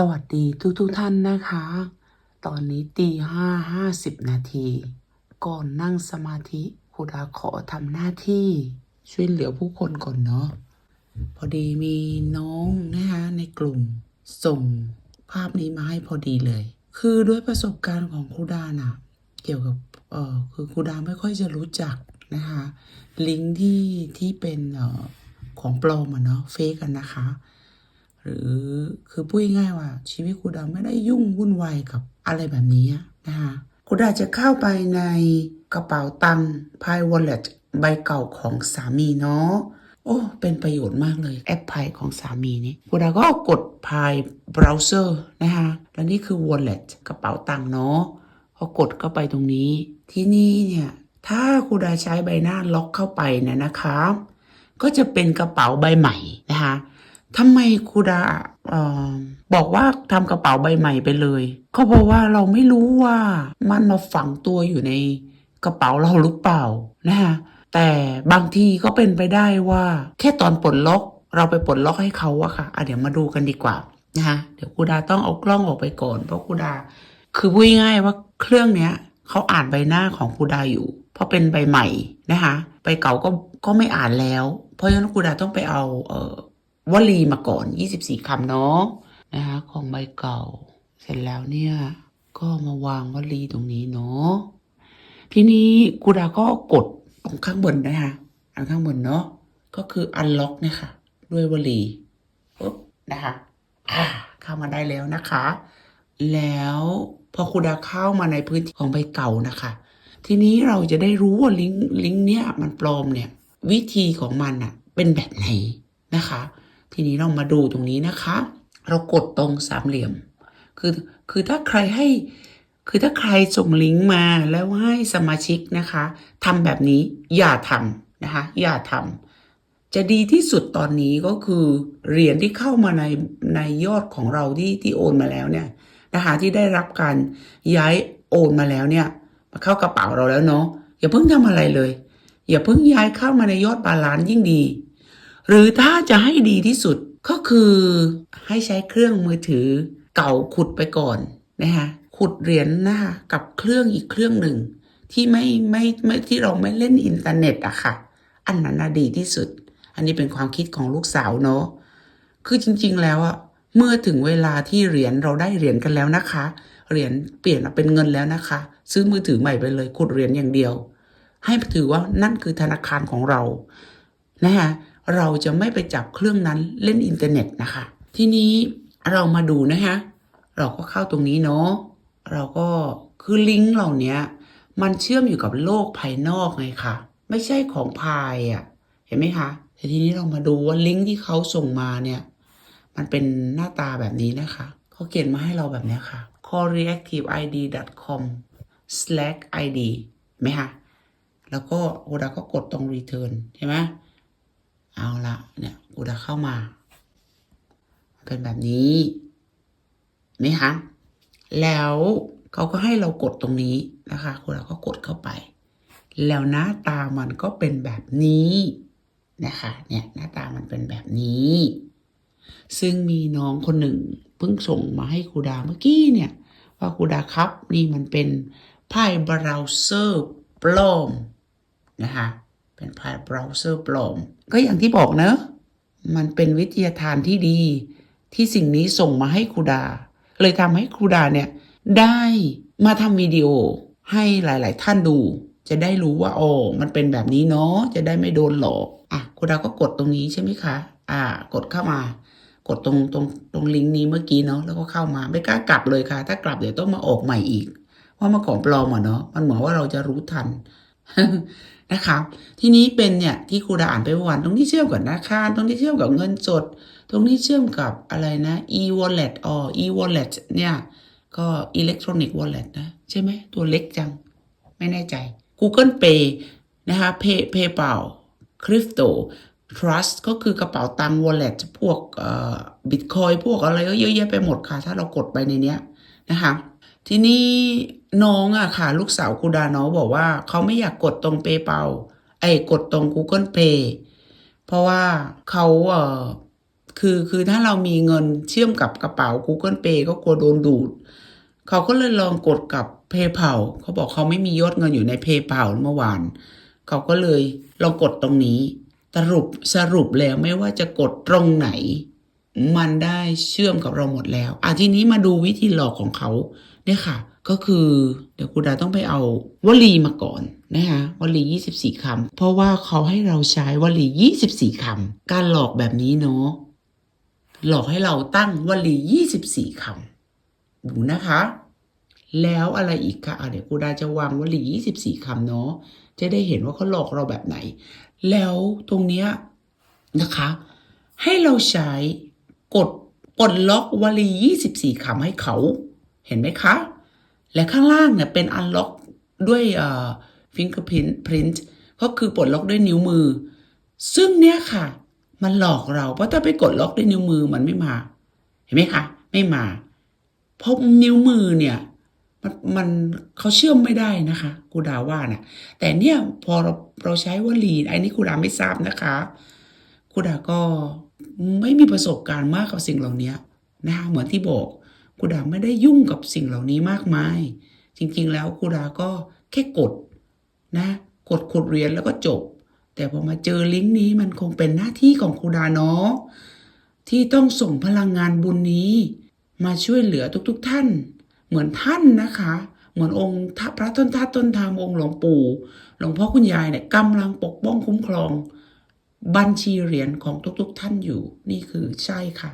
สวัสดีทุกทุกท่านนะคะ ตอนนี้ตีห้าห้าสิบนาที ก่อนนั่งสมาธิครูดาขอทำหน้าที่ ช่วยเหลือผู้คนก่อนเนาะ พอดีมีน้องนะคะในกลุ่มส่งภาพนี้มาให้พอดีเลย คือด้วยประสบการณ์ของครูดาน่ะ เกี่ยวกับเอ่อคือครูดาไม่ค่อยจะรู้จักนะคะ ลิงก์ที่ที่เป็นเอ่อของปลอมอะเนาะเฟกกันนะคะ หรือคือพูดง่ายว่า ชีวิตครูดาไม่ได้ยุ่งวุ่นวายกับอะไรแบบนี้นะคะครูดาจะเข้าไปในกระเป๋าตังค์พายวอลเล็ตใบเก่าของสามีเนาะโอ้ เป็นประโยชน์มากเลยแอปพายของสามีนี้ครูดาก็กดพายเบราว์เซอร์นะคะแล้วนี่คือ wallet กระเป๋าตังค์เนาะพอกดเข้าไปตรงนี้ ที่นี่เนี่ยถ้าครูดาใช้ใบหน้าล็อกเข้าไปเนี่ยนะคะ ก็จะเป็นกระเป๋าใบใหม่นะคะ ทำไมครูดาออบอกว่าทำกระเป๋าใบใหม่ไปเลยก็เพราะว่าเราไม่รู้ว่ามันมาฝังตัวอยู่ในกระเป๋าเราหรือเปล่านะคะแต่บางทีก็เป็นไปได้ว่า แค่ตอนปลดล็อกเราไปปลดล็อกให้เขาอะค่ะอะเดี๋ยวมาดูกันดีกว่านะคะเดี๋ยวครูดาต้องเอากล้องออกไปก่อนเพราะครูดา คือพูดง่ายว่าเครื่องเนี้ยเขาอ่านใบหน้าของครูดาอยู่ เพราะเป็นใบใหม่นะคะใบเก่าก็ก็ไม่อ่านแล้ว เพราะฉะนั้นครูดาต้องไปเอาเออ วลีมาก่อน 24คำเนาะนะคะ ของใบเก่า เสร็จแล้วเนี่ย ก็มาวางวลีตรงนี้เนาะทีนี้คูดาก็กดตรงข้างบนนะคะอันข้างบนเนาะก็คือ unlock เนี่ยค่ะ ด้วยวลีปุ๊บนะคะอ่าเข้ามาได้แล้วนะคะ แล้วพอครูดาเข้ามาในพื้นที่ของใบเก่านะคะ ทีนี้เราจะได้รู้ว่าลิงก์ลิงก์เนี้ยมันปลอมเนี่ย วิธีของมันอะเป็นแบบไหนนะคะ ทีนี้เรามาดูตรงนี้นะคะ เรากดตรงสามเหลี่ยม คือคือถ้าใครให้คือถ้าใครส่งลิงก์มาแล้วให้สมาชิกนะคะทำแบบนี้อย่าทำนะคะ อย่าทำจะดีที่สุดตอนนี้ก็คือเหรียญที่เข้ามาในในยอดของเราที่ที่โอนมาแล้วเนี่ยนะคะที่ได้รับการย้ายโอนมาแล้วเนี่ย มาเข้ากระเป๋าเราแล้วเนาะอย่าเพิ่งทำอะไรเลย อย่าเพิ่งย้ายเข้ามาในยอดบาลานซ์ยิ่งดี หรือถ้าจะให้ดีที่สุดก็คือให้ใช้เครื่องมือถือเก่าขุดไปก่อนนะคะขุดเหรียญนะคะกับเครื่องอีกเครื่องหนึ่ง ที่ไม่ไม่ไม่ที่เราไม่เล่นอินเทอร์เน็ตอะค่ะ อันนั้นน่ะดีที่สุด อันนี้เป็นความคิดของลูกสาวเนาะคือจริง ๆ แล้วอะเมื่อถึงเวลาที่เหรียญเราได้เหรียญกันแล้วนะคะ เหรียญเปลี่ยนเป็นเงินแล้วนะคะ ซื้อมือถือใหม่ไปเลยขุดเหรียญอย่างเดียว ให้ถือว่านั่นคือธนาคารของเรานะคะ เราจะไม่ไปจับเครื่องนั้นเล่นอินเทอร์เน็ตนะคะ ทีนี้เรามาดูนะคะเราก็เข้าตรงนี้เนาะเราก็คือลิงก์เหล่านี้มันเชื่อมอยู่กับโลกภายนอกไงคะไม่ใช่ของภายอะ่ะ เห็นไหมคะแต่ทีนี้เรามาดูว่าลิงก์ที่เขาส่งมาเนี่ย มันเป็นหน้าตาแบบนี้นะคะเขาเขียนมาให้เราแบบนี้ค่ะ coreactiveid.com/id ไหมคะแล้วก็โอดาก็กดตรง return ใช่ไหม เอาละเนี่ยโอดาเข้ามา เป็นแบบนี้ไหมคะแล้วเขาก็ให้เรากดตรงนี้นะคะโอดาก็กดเข้าไป แล้วหน้าตามันก็เป็นแบบนี้นะคะ เนี่ยหน้าตามันเป็นแบบนี้ ซึ่งมีน้องคนหนึ่งเพิ่งส่งมาให้ครูดาเมื่อกี้เนี่ย ว่าครูดาครับ นี่มันเป็นไพ่เบราว์เซอร์ปลอมนะคะ เป็นไพ่เบราว์เซอร์ปลอม ก็อย่างที่บอกเนอะมันเป็นวิทยาทานที่ดี ที่สิ่งนี้ส่งมาให้ครูดา เลยทำให้ครูดาเนี่ย ได้มาทำวิดีโอให้หลาย ๆ ท่านดู จะได้รู้ว่าโอ้มันเป็นแบบนี้เนาะจะได้ไม่โดนหลอกอะครูดาก็กดตรงนี้ใช่ไหมคะ อ่า กดเข้ามากดตรงตรงตรงลิงก์นี้เมื่อกี้เนาะแล้วก็เข้ามาไม่กล้ากลับเลยค่ะ ถ้ากลับเดี๋ยวต้องมาออกใหม่อีกว่ามาของปลอมอะเนาะมันเหมือนว่าเราจะรู้ทัน นะคะ ทีนี้เป็นเนี่ยที่ครูดาอ่านไปวานตรงที่เชื่อมกับธนาคาร ตรงที่เชื่อมกับเงินสด ตรงที่เชื่อมกับอะไรนะ e wallet อ๋อ e wallet เนี่ย ก็ electronic wallet นะ ใช่ไหมตัวเล็กจัง ไม่แน่ใจ Google Pay นะคะ Pay PayPal Crypto Trust ก็คือกระเป๋าตังค์ wallet พวกเอ่อ Bitcoin พวกอะไรก็เยอะแยะไปหมดค่ะ ถ้าเรากดไปในเนี้ยนะคะ ทีนี้น้องอะค่ะ ลูกสาวครูดาน้องบอกว่าเขาไม่อยากกดตรง PayPal ไอ้กดตรง Google Pay เพราะว่าเขาเออคือคือถ้าเรามีเงินเชื่อมกับกระเป๋า Google Pay ก็กลัวโดนดูด เขาก็เลยลองกดกับ PayPal เขาบอกเขาไม่มียอดเงินอยู่ใน PayPal เมื่อวาน เขาก็เลยลองกดตรงนี้สรุปสรุปแล้วไม่ว่าจะกดตรงไหน มันได้เชื่อมกับเราหมดแล้วอะทีนี้มาดูวิธีหลอกของเขา เนี่ยค่ะ ก็คือเดี๋ยวกูดาต้องไปเอาวลีมาก่อนนะคะวลี 24คำเพราะว่าเขาให้เราใช้วลี 24คำการหลอกแบบนี้เนาะหลอกให้เราตั้งวลี 24คำดูนะคะ แล้วอะไรอีกคะะเดี๋ยวกูดาจะวางวลี 24คำเนาะจะได้เห็นว่าเขาหลอกเราแบบไหน แล้วตรงเนี้ยนะคะ ให้เราใช้กดปลดล็อกวลี 24คำให้เขา เห็นไหมคะ และข้างล่างเนี่ยเป็น unlock ด้วยเอ่อ fingerprint print ก็คือปลดล็อกด้วยนิ้วมือ ซึ่งเนี่ยค่ะ มันหลอกเราเพราะถ้าไปกดล็อกด้วยนิ้วมือมันไม่มา เห็นไหมคะไม่มา เพราะนิ้วมือเนี่ย มันมันเขาเชื่อมไม่ได้นะคะกูดาว่านะแต่เนี่ยพอเราเราใช้วลีไอันนี้กูดาไม่ทราบนะคะกูดาก็ไม่มีประสบการณ์มากกับสิ่งเหล่านี้นะคะเหมือนที่บอก กูดาไม่ได้ยุ่งกับสิ่งเหล่านี้มากมาย จริงๆแล้วกูดาก็แค่กดนะกดกดเรียนแล้วก็จบ แต่พอมาเจอลิงก์นี้มันคงเป็นหน้าที่ของครูดาเนาะที่ต้องส่งพลังงานบุญนี้ มาช่วยเหลือทุกๆท่าน เหมือนท่านนะคะ เหมือนองค์พระต้นทัดต้นธรรมองค์หลวงปู่หลวงพ่อคุณยายเนี่ยกำลังปกป้องคุ้มครอง บัญชีเหรียญของทุกๆท่านอยู่ นี่คือใช่ค่ะ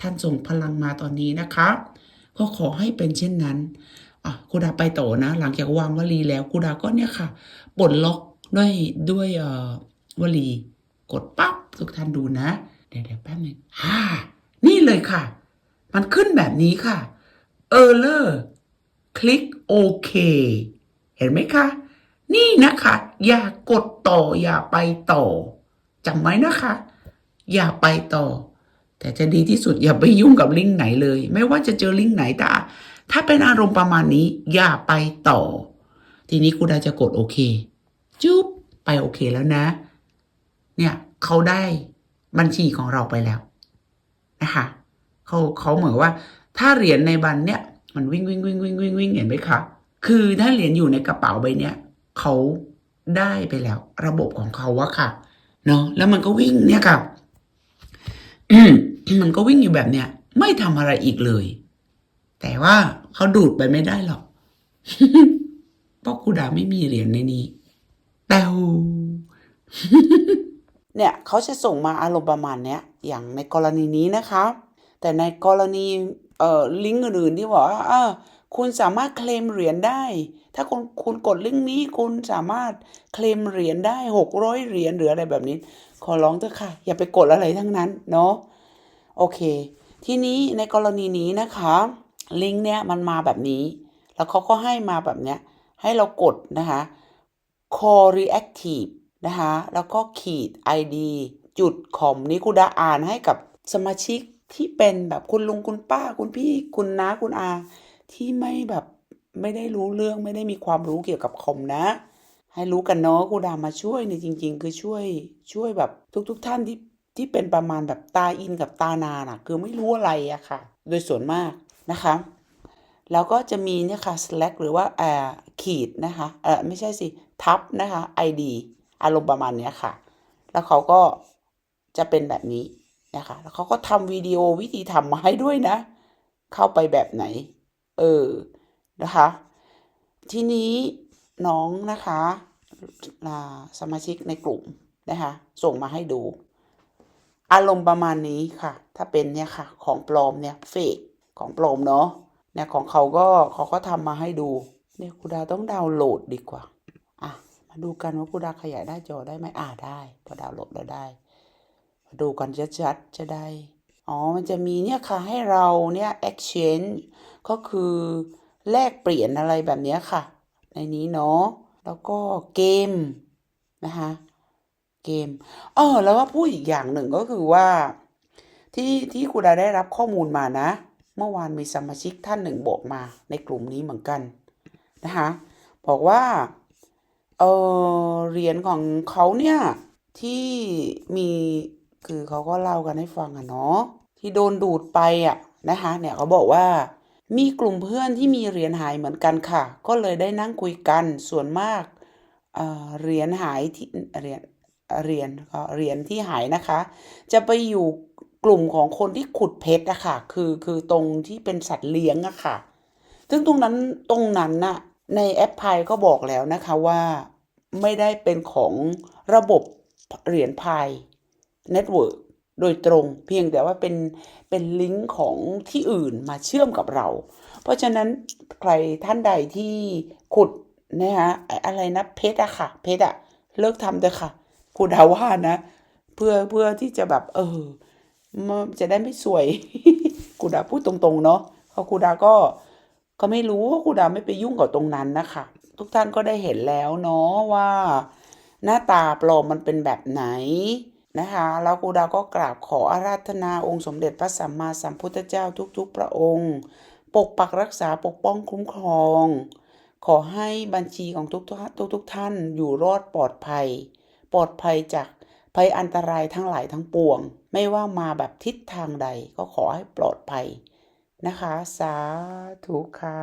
ท่านส่งพลังมาตอนนี้นะคะ ก็ขอให้เป็นเช่นนั้นอะกูดาไปต่อนะ หลังจากวางวลีแล้วกูดาก็เนี่ยค่ะปลดล็อกด้วยด้วยเอ่อวลี กดปั๊บทุกท่านดูนะ เดี๋ยวเดี๋ยวแป๊บนึงฮ่านี่เลยค่ะ มันขึ้นแบบนี้ค่ะเออเลอร์คลิกโอเคเห็นไหมคะ นี่นะคะ อย่ากดต่ออย่าไปต่อจำไว้นะคะ อย่าไปต่อ แต่จะดีที่สุดอย่าไปยุ่งกับลิงก์ไหนเลย ไม่ว่าจะเจอลิงก์ไหนแต่ถ้าเป็นอารมณ์ประมาณนี้อย่าไปต่อ ทีนี้กูดาจะกดโอเค จุ๊บไปโอเคแล้วนะ เนี่ยเขาได้บัญชีของเราไปแล้วนะคะเขาเขาเหมือนว่า ถ้าเหรียญในบันเนี่ย มันวิ่งวิ่งวิ่งวิ่งวิ่งวิ่งเห็นไหมคะคือถ้าเหรียญอยู่ในกระเป๋าใบเนี้ยเขาได้ไปแล้ว ระบบของเขาว่าค่ะ เนาะแล้วมันก็วิ่งเนี่ยค่ะ มันก็วิ่งอยู่แบบเนี้ยไม่ทำอะไรอีกเลย แต่ว่าเขาดูดไปไม่ได้หรอกเพราะคูดาไม่มีเหรียญในนี้ แต้วเนี่ยเขาจะส่งมาอารมณ์ประมาณเนี้ยอย่างในกรณีนี้นะคะ แต่ในกรณีเอ่อลิงก์อื่นๆที่บอกว่าอ่าคุณสามารถเคลมเหรียญได้ ถ้าคุณคุณกดลิงก์นี้คุณสามารถเคลมเหรียญได้หกร้อยเหรียญหรืออะไรแบบนี้ ขอร้องเถอะค่ะ อย่าไปกดอะไรทั้งนั้นเนาะ โอเค ทีนี้ในกรณีนี้นะคะ ลิงก์เนี้ยมันมาแบบนี้ แล้วเขาก็ให้มาแบบเนี้ย ให้เรากดนะคะ core reactive นะคะ แล้วก็ขีด id จุด com นี้คุณดาอ่านให้กับสมาชิกที่เป็นแบบคุณลุงคุณป้าคุณพี่คุณน้าคุณอา ที่ไม่แบบไม่ได้รู้เรื่องไม่ได้มีความรู้เกี่ยวกับคอมนะ ให้รู้กันเนาะครูดามาช่วยเนี่ยจริง ๆ คือช่วยช่วยแบบทุก ๆทท่านที่ ที่เป็นประมาณแบบตาอินกับตานาน่ะ คือไม่รู้อะไรอะค่ะ โดยส่วนมากนะคะ แล้วก็จะมีเนี่ยค่ะ slack หรือว่าเอ่อขีดนะคะเออไม่ใช่สิ ทับนะคะ id อารมณ์ประมาณเนี้ยค่ะ แล้วเขาก็จะเป็นแบบนี้นะคะ แล้วเขาก็ทำวิดีโอวิธีทำมาให้ด้วยนะ เข้าไปแบบไหน เออ นะคะ ทีนี้น้องนะคะสมาชิกในกลุ่มนะคะ ส่งมาให้ดู อารมณ์ประมาณนี้ค่ะ ถ้าเป็นเนี่ยค่ะ ของปลอมเนี่ยเฟกของปลอมเนาะเนี่ยของเขาก็เขาก็ทำมาให้ดู เนี่ยครูดาต้องดาวน์โหลดดีกว่า อะ มาดูกันว่าครูดาขยายหน้าจอได้ไหมอ่าได้พอดาวน์โหลดแล้วได้ มาดูกันชัดๆจะได้ อ๋อ มันจะมีเนี่ยค่ะให้เราเนี่ย exchange ก็คือแลกเปลี่ยนอะไรแบบเนี้ยค่ะ ในนี้เนาะ แล้วก็เกมนะคะ เกมเออแล้วว่าพูดอีกอย่างหนึ่งก็คือว่า ที่ที่ครูดาได้รับข้อมูลมานะ เมื่อวานมีสมาชิกท่านหนึ่งบอกมา ในกลุ่มนี้เหมือนกันนะคะบอกว่าเออเหรียญของเขาเนี่ยที่มีคือเขาก็เล่ากันให้ฟังอะเนาะที่โดนดูดไปอะนะคะเนี่ยเขาบอกว่ามีกลุ่มเพื่อนที่มีเหรียญหายเหมือนกันค่ะ ก็เลยได้นั่งคุยกันส่วนมากเออเหรียญหายที่เหรียญ เหรียญก็เหรียญที่หายนะคะ จะไปอยู่กลุ่มของคนที่ขุดเพชรอะค่ะ คือคือตรงที่เป็นสัตว์เลี้ยงอะค่ะ ซึ่งตรงนั้นตรงนั้นน่ะในแอปพายก็บอกแล้วนะคะว่าไม่ได้เป็นของระบบเหรียญพายเน็ตเวิร์กโดยตรงเพียงแต่ว่าเป็นเป็นลิงก์ของที่อื่นมาเชื่อมกับเรา เพราะฉะนั้นใครท่านใดที่ขุดนะคะไอ้อะไรนะเพชรอะค่ะ เพชรอะเลิกทำเถอะค่ะ ครูดาว่านะ เพื่อเพื่อที่จะแบบ เออจะได้ไม่สวยครูดาพูดตรงๆเนาะเพราะครูดาก็ก็ไม่รู้ว่าครูดาไม่ไปยุ่งกับตรงนั้นนะคะทุกท่านก็ได้เห็นแล้วเนาะว่า หน้าตาปลอมมันเป็นแบบไหนนะคะแล้วคูดาก็กราบขออาราธนาองค์สมเด็จพระสัมมาสัมพุทธเจ้าทุกๆ พระองค์ ปกปักรักษาปกป้องคุ้มครอง ขอให้บัญชีของทุกทุกทุกท่านอยู่รอดปลอดภัย ปลอดภัยจากภัยอันตรายทั้งหลายทั้งปวง ไม่ว่ามาแบบทิศทางใดก็ขอให้ปลอดภัยนะคะ สาธุค่ะ